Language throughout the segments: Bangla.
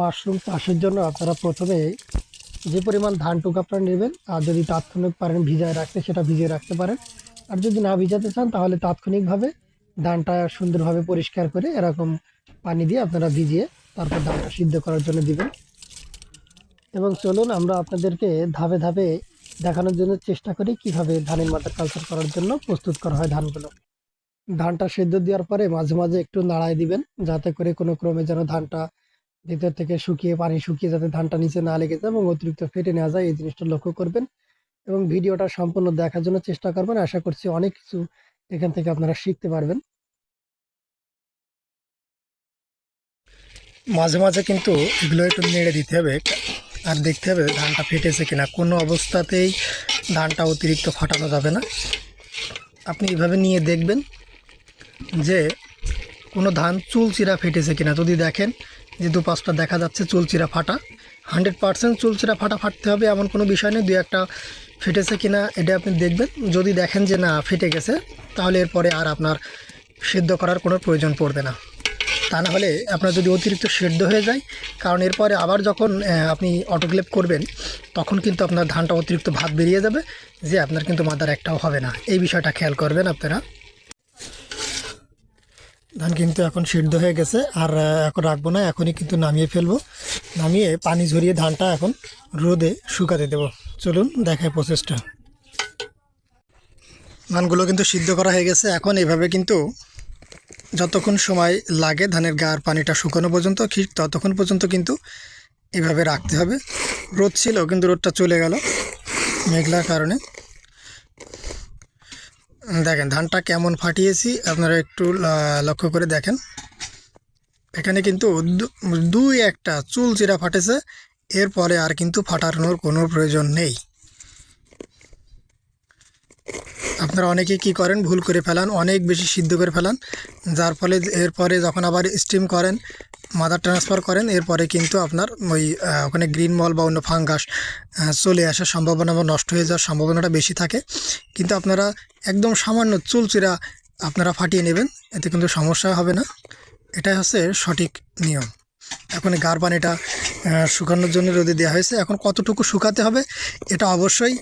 মাশরুম চাষের জন্য আপনারা প্রথমে যে পরিমাণ ধানটুকু আপনারা নেবেন, আর যদি তাৎক্ষণিক পারেন ভিজায় রাখতে, সেটা ভিজিয়ে রাখতে পারেন। আর যদি না ভিজাতে চান, তাহলে তাৎক্ষণিকভাবে ধানটা সুন্দরভাবে পরিষ্কার করে এরকম পানি দিয়ে আপনারা ভিজিয়ে তারপর ধানটা সিদ্ধ করার জন্য দিবেন। এবং চলুন আমরা আপনাদেরকে ধাপে ধাপে দেখানোর জন্য চেষ্টা করি কীভাবে ধানের মাথা কালচার করার জন্য প্রস্তুত করা হয় ধানগুলো। ধানটা সেদ্ধ দেওয়ার পরে মাঝে মাঝে একটু নাড়ায় দিবেন, যাতে করে কোনো ক্রমে যেন ধানটা ভিতর থেকে শুকিয়ে পানি শুকিয়ে যাতে ধানটা নিচে না লেগে যায় এবং অতিরিক্ত ফেটে নেওয়া যায়, এই জিনিসটা লক্ষ্য করবেন। এবং ভিডিওটা সম্পূর্ণ দেখার জন্য চেষ্টা করবেন। আশা করছি অনেক কিছু এখান থেকে আপনারা শিখতে পারবেন। মাঝে মাঝে কিন্তু এগুলো একটু নেড়ে দিতে হবে আর দেখতে হবে ধানটা ফেটেছে কিনা। কোনো অবস্থাতেই ধানটা অতিরিক্ত ফাটানো যাবে না। আপনি এভাবে নিয়ে দেখবেন যে কোনো ধান চুল চুলচিরা ফেটেছে কিনা। যদি দেখেন যে দু পাঁচটা দেখা যাচ্ছে চুলচিরা ফাটা। হান্ড্রেড পার্সেন্ট চুলচিরা ফাটা ফাটতে হবে এমন কোনো বিষয় নেই দু একটা ফেটেছে কিনা এটা আপনি দেখবেন। যদি দেখেন যে না, ফেটে গেছে, তাহলে এরপরে আর আপনার সেদ্ধ করার কোনো প্রয়োজন পড়বে না। তা না হলে আপনার যদি অতিরিক্ত সেদ্ধ হয়ে যায়, কারণ এরপরে আবার যখন আপনি অটোক্লেপ করবেন, তখন কিন্তু আপনার ধানটা অতিরিক্ত ভাত বেরিয়ে যাবে, যে আপনার কিন্তু মাদার একটাও হবে না। এই বিষয়টা খেয়াল করবেন আপনারা। ধান কিন্তু এখন সিদ্ধ হয়ে গেছে, আর এখন রাখব না, এখনই কিন্তু নামিয়ে ফেলব। নামিয়ে পানি ঝরিয়ে ধানটা এখন রোদে শুকাতে দেবো। চলুন দেখায় প্রসেসটা ধানগুলো কিন্তু সিদ্ধ করা হয়ে গেছে। এখন এভাবে কিন্তু যতক্ষণ সময় লাগে ধানের গার পানিটা শুকানো পর্যন্ত, ঠিক ততক্ষণ পর্যন্ত কিন্তু এভাবে রাখতে হবে। রোদ ছিল, কিন্তু রোদটা চলে গেল। মেঘলার কারণে। দেখেন, ধানটা কেমন ফাটিয়েছি আপনারা একটু লক্ষ্য করে দেখেন। এখানে কিন্তু দুই একটা চুল চিরা ফাটেছে, এরপরে আর কিন্তু ফাটানোর কোনো প্রয়োজন নেই। আপনারা অনেকে কি করেন? ভুল করে ফেলান অনেক বেশি সিদ্ধ করে ফেলান। যার ফলে এরপরে যখন আবার স্টিম করেন মাদার ট্রান্সফার করেন এরপরে কিন্তু আপনার ওই ওখানে গ্রিন মল বা অন্য ফাঙ্গাস চলে আসার সম্ভাবনা বা নষ্ট হয়ে যাওয়ার সম্ভাবনাটা বেশি থাকে। কিন্তু আপনারা একদম সামান্য চুলচিরা আপনারা ফাটিয়ে নেবেন এতে কিন্তু সমস্যা হবে না। এটাই হচ্ছে সঠিক নিয়ম। এখন এই গার পানিটা আহ, শুকানোর জন্য রোদে দেওয়া হয়েছে। এখন কতটুকু শুকাতে হবে এটা অবশ্যই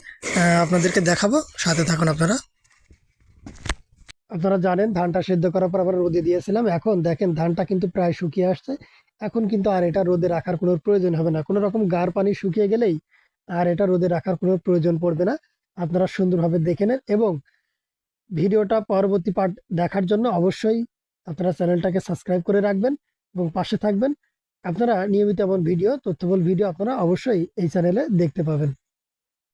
আপনাদেরকে দেখাবো। সাথে থাকুন আপনারা। আপনারা জানেন, ধানটা সেদ্ধ করার পর আবার রোদে দিয়েছিলাম। এখন দেখেন, ধানটা কিন্তু প্রায় শুকিয়ে আসছে। এখন কিন্তু আর এটা রোদে রাখার কোনো প্রয়োজন হবে না। কোনো রকম গার পানি শুকিয়ে গেলেই আর এটা রোদে রাখার কোনো প্রয়োজন পড়বে না। আপনারা সুন্দরভাবে দেখে নেন এবং ভিডিওটা পরবর্তী পার্ট দেখার জন্য অবশ্যই আপনারা চ্যানেলটাকে সাবস্ক্রাইব করে রাখবেন এবং পাশে থাকবেন। আপনারা নিয়মিত এমন ভিডিও তথ্যবল ভিডিও আপনারা অবশ্যই এই চ্যানেলে দেখতে পাবেন।